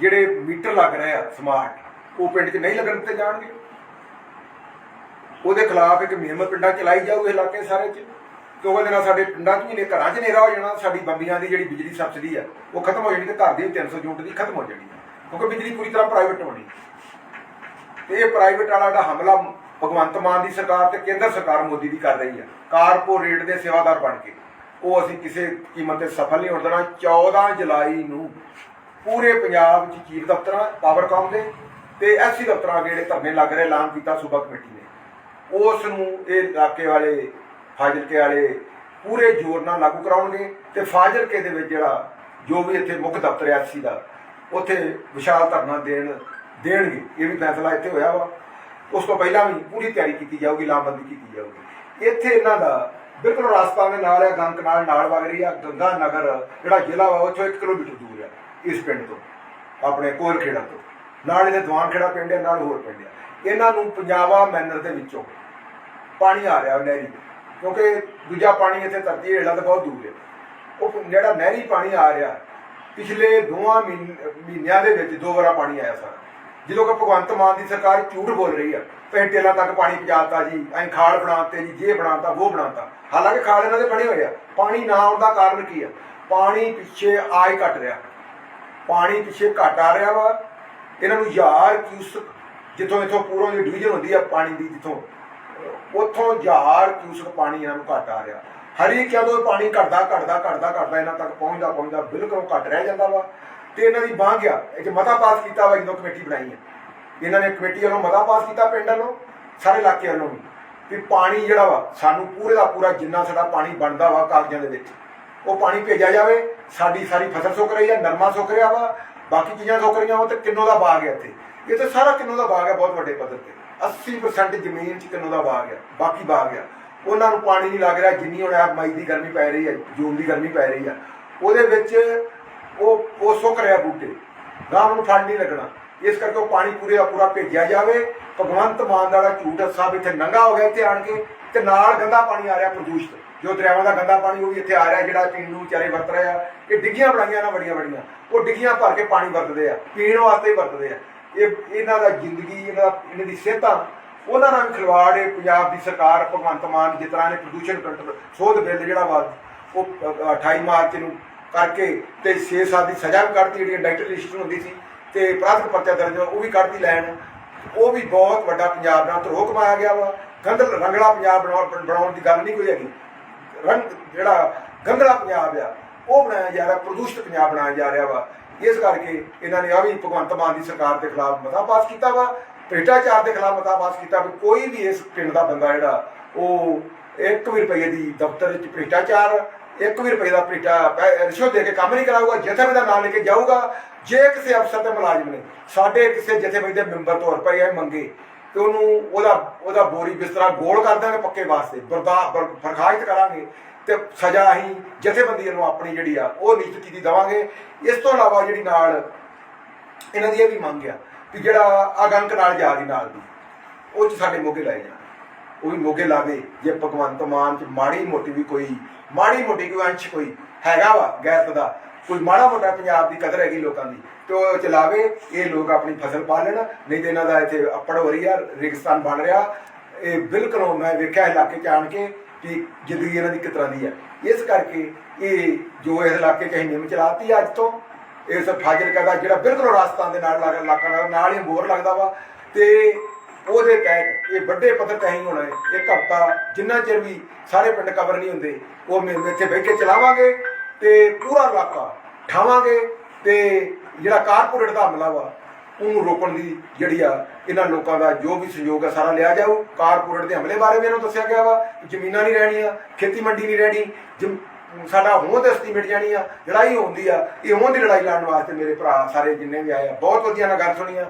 ਜਿਹੜੇ ਮੀਟਰ ਲੱਗ ਰਹੇ ਆ ਸਮਾਰਟ ਉਹ ਪਿੰਡ 'ਚ ਨਹੀਂ ਲੱਗਣ ਦਿੱਤੇ ਜਾਣਗੇ। ਉਹਦੇ ਖਿਲਾਫ ਇੱਕ ਮੁਹਿੰਮ ਪਿੰਡਾਂ ਚਲਾਈ ਜਾਊ ਇਲਾਕੇ ਸਾਰੇ 'ਚ। ਕਿ ਉਹਦੇ ਨਾਲ ਸਾਡੇ ਪਿੰਡਾਂ 'ਚ ਵੀ ਨੇ, ਘਰਾਂ 'ਚ ਹਨੇਰਾ ਹੋ ਜਾਣਾ, ਸਾਡੀ ਬੰਬੀਆਂ ਦੀ ਜਿਹੜੀ ਬਿਜਲੀ ਸਬਸਿਡੀ ਆ, ਉਹ ਖਤਮ ਹੋ ਜਾਣੀ ਤੇ ਘਰ ਦੀ 300 ਯੂਨਿਟ ਦੀ ਖਤਮ ਹੋ ਜਾਣੀ ਕਿਉਂਕਿ ਬਿਜਲੀ ਪੂਰੀ ਤਰ੍ਹਾਂ ਪ੍ਰਾਈਵੇਟ ਹੋਣੀ। ਤੇ ਇਹ ਪ੍ਰਾਈਵੇਟ ਵਾਲਾ ਜਿਹੜਾ ਹਮਲਾ ਭਗਵੰਤ ਮਾਨ ਦੀ ਸਰਕਾਰ ਤੇ ਕੇਂਦਰ ਸਰਕਾਰ ਮੋਦੀ ਦੀ ਕਰ ਰਹੀ ਆ। ਕਾਰਪੋਰੇਟ ਦੇ ਸੇਵਾਦਾਰ ਬਣ ਕੇ। ਉਹ ਅਸੀਂ ਕਿਸੇ ਕੀਮਤ ਤੇ ਸਫਲ ਨਹੀਂ ਹੋਣ ਦੇਣਾ। 14 ਜੁਲਾਈ ਨੂੰ ਪੂਰੇ ਪੰਜਾਬ 'ਚ ਚੀਫ ਦਫ਼ਤਰਾਂ ਪਾਵਰਕਾਮ ਦੇ ਤੇ ਐਸਸੀ ਦਫ਼ਤਰਾਂ ਅੱਗੇ ਜਿਹੜੇ ਧਰਨੇ ਲੱਗ ਰਹੇ, ਐਲਾਨ ਕੀਤਾ ਸੂਬਾ ਕਮੇਟੀ ਨੇ। ਉਸ ਨੂੰ ਇਹ ਇਲਾਕੇ ਵਾਲੇ, ਫਾਜ਼ਿਲਕੇ ਵਾਲੇ ਪੂਰੇ ਜ਼ੋਰ ਨਾਲ ਲਾਗੂ ਕਰਾਉਣਗੇ ਤੇ ਫਾਜ਼ਿਲਕੇ ਦੇ ਵਿੱਚ ਜਿਹੜਾ ਜੋ ਵੀ ਇੱਥੇ ਮੁੱਖ ਦਫ਼ਤਰ ਹੈ ਐਸਸੀ ਦਾ, ਉੱਥੇ ਵਿਸ਼ਾਲ ਧਰਨਾ ਦੇਣ, ਦੇਣਗੇ। ਇਹ ਵੀ ਫੈਸਲਾ ਇੱਥੇ ਹੋਇਆ ਵਾ। ਉਸ ਤੋਂ ਪਹਿਲਾਂ ਵੀ ਪੂਰੀ ਤਿਆਰੀ ਕੀਤੀ ਜਾਊਗੀ, ਲਾਮਬੰਦੀ ਕੀਤੀ ਜਾਊਗੀ। ਇੱਥੇ ਇਹਨਾਂ ਦਾ ਬਿਲਕੁਲ ਰਸਤਾ ਦੇ ਨਾਲ ਹੈ, ਗੰਗ ਨਾਲ ਨਾਲ ਵਗ ਰਹੀ ਆ। ਗੰਗਾ ਨਗਰ ਜਿਹੜਾ ਜ਼ਿਲ੍ਹਾ ਵਾ, ਉੱਥੋਂ 1 ਕਿਲੋਮੀਟਰ ਦੂਰ ਹੈ ਇਸ ਪਿੰਡ ਤੋਂ, ਆਪਣੇ ਕੋਲਖੇੜਾ ਤੋਂ। ਨਾਲ ਇਹਦੇ ਦੀਵਾਨਖੇੜਾ ਪਿੰਡ ਹੈ, ਨਾਲ ਹੋਰ ਪਿੰਡ ਹੈ। ਇਹਨਾਂ ਨੂੰ ਪੰਜਾਬਾ ਮੈਨਰ ਦੇ ਵਿੱਚੋਂ ਪਾਣੀ ਆ ਰਿਹਾ ਨਹਿਰੀ ਕਿਉਂਕਿ ਦੂਜਾ ਪਾਣੀ ਇੱਥੇ ਧਰਤੀ ਹੇਠਾਂ ਤੋਂ ਬਹੁਤ ਦੂਰ ਹੈ। ਉਹ ਜਿਹੜਾ ਨਹਿਰੀ ਪਾਣੀ ਆ ਰਿਹਾ, ਪਿਛਲੇ ਦੋਵਾਂ ਮਹੀਨ- ਮਹੀਨਿਆਂ ਦੇ ਵਿੱਚ ਦੋ ਵਾਰਾ ਪਾਣੀ ਆਇਆ ਸਾਰਾ। ਜਦੋਂ ਕਿ ਭਗਵੰਤ ਮਾਨ ਦੀ ਸਰਕਾਰ ਝੂਠ ਬੋਲ ਰਹੀ ਆ ਪੈਂਟੇਲਾਂ ਤੱਕ ਪਾਣੀ ਪਹੁੰਚਾਤਾ ਜੀ ਐਂ ਖਾਲ ਬਣਾਤੇ ਜੀ, ਜੇ ਬਣਾਤਾ ਉਹ ਬਣਾਤਾ। ਹਾਲਾਂਕਿ ਖਾਲ ਇਹਨਾਂ ਦੇ ਬਣੇ ਹੋਏ ਆ, ਪਾਣੀ ਨਾ ਆਉਣ ਦਾ ਕਾਰਨ ਕੀ ਆ? ਪਾਣੀ ਪਿੱਛੇ ਆਏ ਹੀ ਘਟ ਰਿਹਾ। ਪਾਣੀ ਪਿੱਛੇ ਘਟ ਆ ਰਿਹਾ ਵਾ। ਇਹਨਾਂ ਨੂੰ ਹਜ਼ਾਰ ਕਿਊਸਕ ਜਿੱਥੋਂ ਇਥੋਂ ਪੂਰੋਂ ਦੀ ਡਿਵੀਜ਼ਨ ਹੁੰਦੀ ਆ ਪਾਣੀ ਦੀ ਜਿੱਥੋਂ ਉੱਥੋਂ ਹਜ਼ਾਰ ਕਿਊਸਕ ਪਾਣੀ ਇਹਨਾਂ ਨੂੰ ਘਟ ਆ ਰਿਹਾ। ਹਰੀ ਜਦੋਂ ਪਾਣੀ ਘਟਦਾ ਘਟਦਾ ਘਟਦਾ ਘਟਦਾ ਇਹਨਾਂ ਤੱਕ ਪਹੁੰਚਦਾ ਪਹੁੰਚਦਾ ਬਿਲਕੁਲ ਘਟ ਰਹਿ ਜਾਂਦਾ ਵਾ। ਤੇ ਇਹਨਾਂ ਦੀ ਬਾਂਹ ਗਿਆ। ਇਹ 'ਚ ਮਤਾ ਪਾਸ ਕੀਤਾ ਵਾ ਜਦੋਂ ਕਮੇਟੀ ਬਣਾਈ ਹੈ ਇਹਨਾਂ ਨੇ ਕਮੇਟੀ ਵੱਲੋਂ ਮਤਾ ਪਾਸ ਕੀਤਾ ਪਿੰਡ ਵੱਲੋਂ, ਸਾਰੇ ਇਲਾਕੇ ਵੱਲੋਂ ਵੀ ਪਾਣੀ ਜਿਹੜਾ ਵਾ, ਸਾਨੂੰ ਪੂਰੇ ਦਾ ਪੂਰਾ ਜਿੰਨਾ ਸਾਡਾ ਪਾਣੀ ਬਣਦਾ ਵਾ ਕਾਗਜ਼ਾਂ ਦੇ ਵਿੱਚ। ਉਹ ਪਾਣੀ ਭੇਜਿਆ ਜਾਵੇ, ਸਾਡੀ ਸਾਰੀ ਫਸਲ ਸੁੱਕ ਰਹੀ ਹੈ, ਨਰਮਾ ਸੁੱਕ ਰਿਹਾ ਵਾ, ਬਾਕੀ ਚੀਜ਼ਾਂ ਸੁੱਕ ਰਹੀਆਂ ਵਾ ਤੇ ਕਿੰਨੋ ਦਾ ਬਾਗ ਹੈ ਇੱਥੇ? ਇਹ ਤਾਂ ਸਾਰਾ ਕਿੰਨੋ ਦਾ ਬਾਗ ਹੈ, ਬਹੁਤ ਵੱਡੇ ਪੱਧਰ ਤੇ। 80% ਜ਼ਮੀਨ 'ਚ ਕਿੰਨੋ ਦਾ ਬਾਗ ਹੈ, ਬਾਕੀ ਬਾਗ ਆ ਉਹਨਾਂ ਨੂੰ ਪਾਣੀ ਨਹੀਂ ਲੱਗ ਰਿਹਾ, ਜਿੰਨੀ ਹੁਣ ਆ ਮਈ ਦੀ ਗਰਮੀ ਪੈ ਰਹੀ ਹੈ, ਜੂਨ ਦੀ ਗਰਮੀ ਪੈ ਰਹੀ ਹੈ, ਉਹਦੇ ਵਿੱਚ ਉਹ ਉਹ ਸੁੱਕ ਰਿਹਾ ਬੂਟੇ। ਗਾਂ ਨੂੰ ਫਲ ਨਹੀਂ ਲੱਗਣਾ। ਇਸ ਕਰਕੇ ਉਹ ਪਾਣੀ ਪੂਰੇ ਦਾ ਪੂਰਾ ਭੇਜਿਆ ਜਾਵੇ। ਭਗਵੰਤ ਮਾਨ ਦਾ ਜਿਹੜਾ ਝੂਠ ਸਾਹਿਬ ਇੱਥੇ ਨੰਗਾ ਹੋ ਗਿਆ ਇੱਥੇ ਆਣ ਕੇ ਤੇ ਨਾਲ ਗੰਦਾ ਪਾਣੀ ਆ ਰਿਹਾ ਪ੍ਰਦੂਸ਼ਿਤ। ਜੋ ਦਰਿਆਵਾਂ ਦਾ ਗੰਦਾ ਪਾਣੀ ਉਹ ਵੀ ਇੱਥੇ ਆ ਰਿਹਾ ਜਿਹੜਾ ਪੀਣ ਨੂੰ ਵਿਚਾਰੇ ਵਰਤ ਰਹੇ ਆ ਇਹ ਡਿੱਗੀਆਂ ਬਣਾਈਆਂ ਨਾ ਬੜੀਆਂ ਬੜੀਆਂ। ਉਹ ਡਿੱਗੀਆਂ ਭਰ ਕੇ ਪਾਣੀ ਵਰਤਦੇ ਆ ਪੀਣ ਵਾਸਤੇ ਹੀ ਵਰਤਦੇ ਆ। ਇਹ ਇਹਨਾਂ ਦਾ ਜ਼ਿੰਦਗੀ ਇਹਨਾਂ ਦਾ ਇਹਨਾਂ ਦੀ ਸਿਹਤਾਂ ਉਹਨਾਂ ਨਾਲ ਖਿਲਵਾੜ ਹੈ ਪੰਜਾਬ ਦੀ ਸਰਕਾਰ ਭਗਵੰਤ ਮਾਨ ਜਿਸ ਤਰ੍ਹਾਂ ਨੇ ਪ੍ਰਦੂਸ਼ਣ ਕੰਟਰੋਲ ਸੋਧ ਬਿੱਲ ਜਿਹੜਾ ਵਾ ਉਹ ਅ, 28 ਮਾਰਚ ਨੂੰ ਕਰਕੇ ਤੇ 6 ਸਾਲ ਦੀ ਸਜ਼ਾ ਵੀ ਕੱਢਤੀ ਜਿਹੜੀ ਇੰਡਾਇਰੈਕਟ ਲਿਸਟ ਹੁੰਦੀ ਸੀ ਤੇ ਅਪਰਾਧਿਕ ਪਰਚਾ ਦਰਜ ਉਹ ਵੀ ਕੱਢਤੀ ਲੈਣ। ਉਹ ਵੀ ਬਹੁਤ ਵੱਡਾ ਪੰਜਾਬ ਨਾਲ ਧਰੋਹ ਕਮਾਇਆ ਗਿਆ ਵਾ। ਗੰਦਲ ਰੰਗਲਾ ਪੰਜਾਬ ਬਣਾਉਣ ਬਣਾਉਣ ਦੀ ਗੱਲ ਨਹੀਂ ਕੋਈ ਹੈਗੀ। ਰੰਗ ਜਿਹੜਾ ਗੰਦਲਾ ਪੰਜਾਬ ਆ, ਉਹ ਬਣਾਇਆ ਜਾ ਰਿਹਾ, ਪ੍ਰਦੂਸ਼ਿਤ ਪੰਜਾਬ ਬਣਾਇਆ ਜਾ ਰਿਹਾ ਵਾ। ਇਸ ਕਰਕੇ ਇਹਨਾਂ ਨੇ ਆ ਵੀ ਭਗਵੰਤ ਮਾਨ ਦੀ ਸਰਕਾਰ ਦੇ ਖਿਲਾਫ ਮਤਾ ਪਾਸ ਕੀਤਾ ਵਾ, ਭ੍ਰਿਸ਼ਟਾਚਾਰ ਦੇ ਖਿਲਾਫ ਮਤਾ ਪਾਸ ਕੀਤਾ ਵੀ। ਕੋਈ ਵੀ ਇਸ ਪਿੰਡ ਦਾ ਬੰਦਾ ਜਿਹੜਾ, ਉਹ 1 ਵੀ ਰੁਪਏ ਦੀ ਦਫ਼ਤਰ ਵਿੱਚ ਭ੍ਰਿਸ਼ਟਾਚਾਰ 1 ਵੀ ਰੁਪਏ ਦਾ ਭ੍ਰਿਸ਼ਟਾ ਰਿਸ਼ਵਤ ਦੇ ਕੇ ਕੰਮ ਨਹੀਂ ਕਰਾਊਗਾ, ਜਥੇਬੰਦੀ ਦਾ ਨਾਮ ਲੈ ਕੇ ਜਾਊਗਾ। ਜੇ ਕਿਸੇ ਅਫਸਰ ਤੇ ਮੁਲਾਜ਼ਮ ਨੇ ਸਾਡੇ ਕਿਸੇ ਜਥੇਬੰਦੀ ਦੇ ਮੈਂਬਰ ਤੋਂ ਰੁਪਏ ਮੰਗੇ ਤੇ ਉਹਨੂੰ ਉਹਦਾ ਉਹਦਾ ਬੋਰੀ ਬਿਸਤਰਾ ਗੋਲ ਕਰ ਦਾਂਗੇ ਪੱਕੇ ਵਾਸਤੇ, ਬਰਦਾ ਬਰਖਾਸਤ ਕਰਾਂਗੇ ਤੇ ਸਜ਼ਾ ਅਸੀਂ ਜਥੇਬੰਦੀ ਨੂੰ ਆਪਣੀ ਜਿਹੜੀ ਆ ਉਹ ਨਿਸ਼ਚਿਤ ਕੀਤੀ ਦੇਵਾਂਗੇ। ਇਸ ਤੋਂ ਇਲਾਵਾ ਜਿਹੜੀ ਨਾਲ ਇਹਨਾਂ ਦੀ ਇਹ ਵੀ ਮੰਗ ਆ ਕਿ ਜਿਹੜਾ ਆਗੰਕ ਨਾਲ ਜਾ ਰਹੀ ਨਾਲ ਦੀ, ਉਹ ਚ ਸਾਡੇ ਮੋਗੇ ਲਾਏ ਜਾਣ। ਉਹ ਵੀ ਮੋਗੇ ਲਾਵੇ, ਜੇ ਭਗਵੰਤ ਮਾਨ ਚ ਮਾੜੀ ਮੋਟੀ ਵੀ ਕੋਈ, ਮਾੜੀ ਮੋਟੀ ਕੋਈ ਅੰਸ਼ ਕੋਈ ਹੈਗਾ ਵਾ ਗੈਰਤ ਦਾ ਕੋਈ ਮਾੜਾ ਮੋਟਾ ਪੰਜਾਬ ਦੀ ਕਦਰ ਹੈਗੀ ਲੋਕਾਂ ਦੀ, ਤੇ ਉਹ ਚਲਾਵੇ, ਇਹ ਲੋਕ ਆਪਣੀ ਫਸਲ ਪਾ ਲੈਣ, ਨਹੀਂ ਤੇ ਇਹਨਾਂ ਦਾ ਇੱਥੇ ਅੱਪੜ ਹੋ ਰਹੀ ਆ, ਰੇਗਿਸਤਾਨ ਬਣ ਰਿਹਾ। ਇਹ ਬਿਲਕੁਲ ਮੈਂ ਵੇਖਿਆ ਇਲਾਕੇ ਚ ਆਣ ਕੇ ਕਿ ਜ਼ਿੰਦਗੀ ਇਹਨਾਂ ਦੀ ਕਿਸ ਤਰ੍ਹਾਂ ਦੀ ਹੈ ਇਸ ਕਰਕੇ ਇਹ ਜੋ ਇਸ ਇਲਾਕੇ ਚ ਅਸੀਂ ਨਿਯਮ ਚਲਾਤੀ ਅੱਜ ਤੋਂ ਇਸ ਫਾਜ਼ਿਲਕਾ ਦਾ ਜਿਹੜਾ ਬਿਲਕੁਲ ਰਾਜਸਥਾਨ ਦੇ ਨਾਲ ਲੱਗ ਇਲਾਕਾ ਨਾਲ ਹੀ ਬੋਰ ਲੱਗਦਾ ਵਾ, ਤੇ ਉਹਦੇ ਤਹਿਤ ਇਹ ਵੱਡੇ ਪੱਧਰ ਤੇ ਹੀ ਹੋਣਾ ਹੈ ਇੱਕ ਹਫਤਾ ਜਿੰਨਾ ਚਿਰ ਵੀ ਸਾਰੇ ਪਿੰਡ ਕਵਰ ਨਹੀਂ ਹੁੰਦੇ, ਉਹ ਮੇਲੇ ਇੱਥੇ ਬਹਿ ਕੇ ਚਲਾਵਾਂਗੇ। ਤੇ ਪੂਰਾ ਇਲਾਕਾ ਠਾਵਾਂਗੇ ਤੇ ਜਿਹੜਾ ਕਾਰਪੋਰੇਟ ਦਾ ਹਮਲਾ ਵਾ, ਉਹਨੂੰ ਰੋਕਣ ਦੀ ਜਿਹੜੀ ਆ ਇਹਨਾਂ ਲੋਕਾਂ ਦਾ ਜੋ ਵੀ ਸਹਿਯੋਗ ਆ ਸਾਰਾ ਲਿਆ ਜਾਊ। ਕਾਰਪੋਰੇਟ ਦੇ ਹਮਲੇ ਬਾਰੇ ਵੀ ਇਹਨਾਂ ਨੂੰ ਦੱਸਿਆ ਗਿਆ ਵਾ, ਜ਼ਮੀਨਾਂ ਨਹੀਂ ਰਹਿਣੀਆਂ, ਖੇਤੀ ਮੰਡੀ ਨਹੀਂ ਰਹਿਣੀ, ਜ਼ਮ- ਸਾਡਾ ਹੋਂਦ ਅਸਤੀ ਮਿਟ ਜਾਣੀ ਆ, ਲੜਾਈ ਹੁੰਦੀ ਆ, ਇਹ ਹੋਂਦ ਦੀ ਲੜਾਈ ਲੜਨ ਵਾਸਤੇ ਮੇਰੇ ਭਰਾ ਸਾਰੇ ਜਿੰਨੇ ਵੀ ਆਏ ਆ, ਬਹੁਤ ਵਧੀਆ ਨਾਲ ਗੱਲ ਸੁਣੀ ਆ।